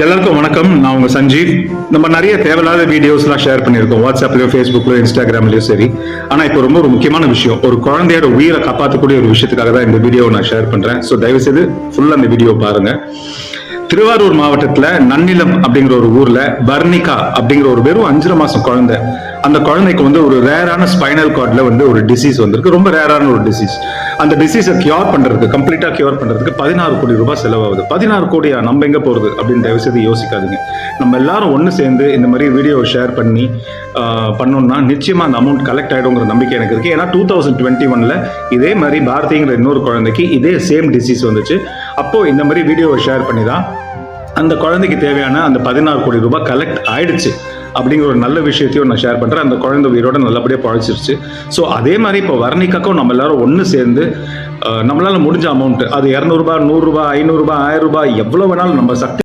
எல்லாருக்கும் வணக்கம். நான் உங்க சஞ்சீவ். நம்ம நிறைய தேவையில்லாத வீடியோஸ்லாம் ஷேர் பண்ணியிருக்கோம். வாட்ஸ்அப்லயோ ஃபேஸ்புக்லயோ இன்ஸ்டாகிராம்லயோ சரி. ஆனா இப்போ ரொம்ப ஒரு முக்கியமான விஷயம். ஒரு குழந்தையோட உயிரை காப்பாற்றக்கூடிய ஒரு விஷயத்துக்காக தான் இந்த வீடியோவை நான் ஷேர் பண்றேன். ஸோ தயவு செய்து ஃபுல்லா அந்த வீடியோ பாருங்க. திருவாரூர் மாவட்டத்துல நன்னிலம் அப்படிங்கிற ஒரு ஊர்ல பர்னிகா அப்படிங்கிற ஒரு வெறும் அஞ்சரை மாசம் குழந்தை அந்த குழந்தைக்கு வந்து ஒரு ரேரான ஸ்பைனல் கார்டில் வந்து ஒரு டிசீஸ் வந்திருக்கு. ரொம்ப ரேரான ஒரு டிசீஸ் அந்த டிசீஸை கியூர் பண்ணுறதுக்கு கம்ப்ளீட்டாக கியூர் பண்ணுறதுக்கு பதினாறு கோடி ரூபாய் செலவாகுது. பதினாறு கோடியா? நம்ம எங்கே போகிறது அப்படின்னு தயவு செய்து யோசிக்காதீங்க. நம்ம எல்லாரும் ஒன்று சேர்ந்து இந்த மாதிரி வீடியோவை ஷேர் பண்ணி பண்ணோம்னா நிச்சயமாக அந்த அமௌண்ட் கலெக்ட் ஆகிடுங்கிற நம்பிக்கை எனக்கு இருக்குது ஏன்னா டூ தௌசண்ட் டுவெண்ட்டி ஒனில் இதே மாதிரி பாரதிங்கிற இன்னொரு குழந்தைக்கு இதே சேம் டிசீஸ் வந்துச்சு. அப்போது இந்த மாதிரி வீடியோவை ஷேர் பண்ணி தான் அந்த குழந்தைக்கு தேவையான அந்த பதினாறு கோடி ரூபாய் கலெக்ட் ஆயிடுச்சு. அப்படிங்கிற ஒரு நல்ல விஷயத்தையும் நான் ஷேர் பண்ணுறேன் அந்த குழந்தை உயிரோட நல்லபடியாக பழச்சிருச்சு ஸோ அதே மாதிரி இப்போ வர்ணிக்காக்கும் நம்ம எல்லாரும் ஒன்று சேர்ந்து நம்மளால் முடிஞ்ச அமௌண்ட் அது இரநூறுபா நூறுரூபா ஐநூறுரூபா ஆயிரம் ரூபாய் எவ்வளோ வேணாலும் நம்ம சக்தி